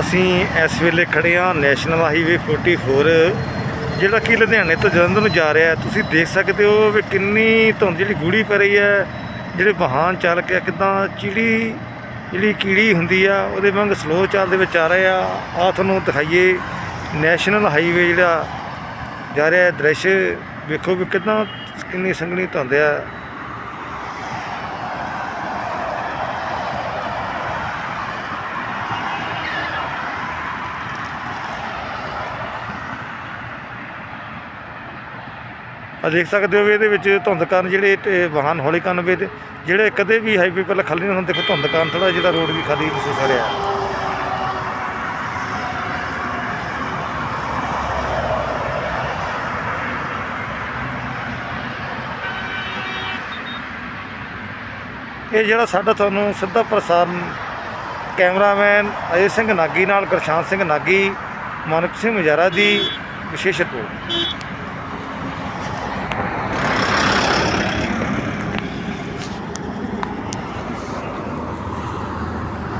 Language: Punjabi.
ਅਸੀਂ ਇਸ ਵੇਲੇ ਖੜੇ ਹਾਂ ਨੈਸ਼ਨਲ ਹਾਈਵੇ 44 ਜਿਹੜਾ ਕਿ ਲੁਧਿਆਣੇ ਤੋਂ ਜਲੰਧਰ ਨੂੰ ਜਾ ਰਿਹਾ ਤੁਸੀਂ ਦੇਖ ਸਕਦੇ ਹੋ ਵੀ ਕਿੰਨੀ ਧੁੰਦ, ਜਿਹੜੀ ਗੂੜੀ ਪੈ ਰਹੀ ਹੈ, ਜਿਹੜੇ ਵਾਹਨ ਚਾਲਕ ਕੇ ਕਿਦਾਂ ਚਿੜੀ, ਜਿਹੜੀ ਕੀੜੀ ਹੁੰਦੀ ਆ, ਉਹਦੇ ਵਾਂਗ ਸਲੋ ਚੱਲਦੇ ਵਿੱਚ ਆ ਰਹੇ ਆ। ਆ ਤੁਹਾਨੂੰ ਦਿਖਾਈਏ, ਨੈਸ਼ਨਲ ਹਾਈਵੇ ਜਿਹੜਾ ਜਾ ਰਿਹਾ ਦ੍ਰਿਸ਼। ਵੇਖੋ ਵੀ ਕਿਦਾਂ ਕਿੰਨੀ ਸੰਘਣੀ ਧੁੰਦ ਆ। ਆ ਦੇਖ ਸਕਦੇ ਹੋ ਵੀ ਇਹਦੇ ਵਿੱਚ ਧੁੰਦ ਕਾਰਨ ਜਿਹੜੇ ਵਾਹਨ ਹੌਲੀ ਕਰਨ ਵੇ ਜਿਹੜੇ ਕਦੇ ਵੀ ਹਾਈਵੇ ਪਹਿਲਾਂ ਖਾਲੀ ਨਹੀਂ ਹੁੰਦੇ ਫਿਰ ਧੁੰਦ ਕਾਰਨ ਥੋੜਾ ਜਿਹੜਾ ਰੋਡ ਵੀ ਖਾਲੀ ਮਹਿਸੂਸ ਹੋ ਇਹ ਜਿਹੜਾ ਸਾਡਾ ਤੁਹਾਨੂੰ ਸਿੱਧਾ ਪ੍ਰਸਾਰਣ ਕੈਮਰਾਮੈਨ ਅਜੇ ਸਿੰਘ ਨਾਗੀ ਨਾਲ ਗੁਰਸ਼ਾਂਤ ਸਿੰਘ ਨਾਗੀ ਮਾਨਕ ਸਿੰਘ ਮਜਾਰਾ ਦੀ ਵਿਸ਼ੇਸ਼ ਰਿਪੋਰਟ